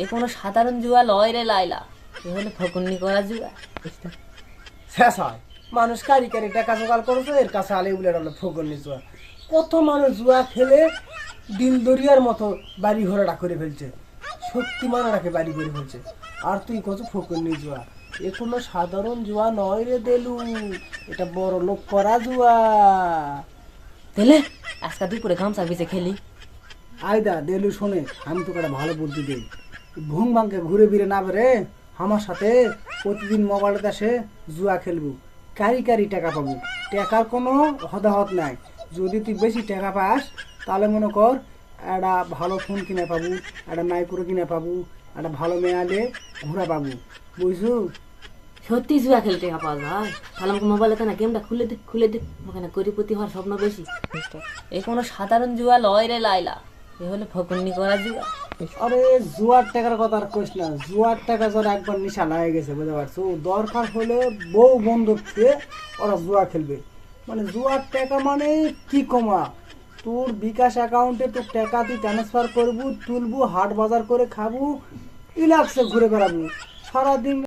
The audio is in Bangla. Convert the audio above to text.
এ কোনো সাধারণ জুয়া লয় রে লাইলা এ হলো ফকুন্নি করা জুয়া। শেষ হয়। মানুষ কারি কারি টাকা জোগাড় করেছে এর কাছে আলে উলে হলো ফকরনি জুয়া। কত মানুষ জুয়া খেলে দিন দরিয়ার মতো বাড়ি ঘোড়াটা করে ফেলছে। সত্যি মানাটাকে বাড়ি করে ফেলছে। আর তুই কত ফকরনি জুয়া? এ কোনো সাধারণ জুয়া নয় রে দেলু। এটা বড় লোক করা জুয়া। দিলে আজকে দুপুরে গামছা বিছে খেলি। আয়দা দেলু শোনে আমি তোকে একটা ভালো বুদ্ধি দিই। ভুং ভাঙকে ঘুরে ফিরে না বেরে আমার সাথে প্রতিদিন মোবাইলতে আসে জুয়া খেলব। কারি কারি টাকা পাবো। টাকার কোনো হদাহত নাই। যদি তুই বেশি টাকা পাস তাহলে মনে কর একটা ভালো ফোন কিনে পাবো একটা মাইক্রো কিনে পাবো একটা ভালো মেয়ালে ঘোরা পাবো। বুঝছ? সত্যি জুয়া খেলতে পাওয়া যায়। তাহলে আমাকে মোবাইলে না গেমটা খুলে দে খুলে দে। ওখানে কোটিপতি হওয়ার স্বপ্ন বেশি। এ কোনো সাধারণ জুয়া লয় রে লাইলা এ হলো ফকুন্নি করা জুয়া। আরে, জুয়ার টাকার কথা আর কইস না। জুয়ার টাকা যারা একবার নিশা লাগে গেছে, বুঝতে পারছ? দরকার হলে বউ বন্ধু খেয়ে ওরা জুয়া খেলবে। মানে জুয়ার টাকা মানে কি কমা? তোর বিকাশ অ্যাকাউন্টে তোর টাকা তুই ট্রান্সফার করব, তুলবো, হাট বাজার করে খাব রিল্যাক্সে ঘুরে বেড়াবো। সারাদিন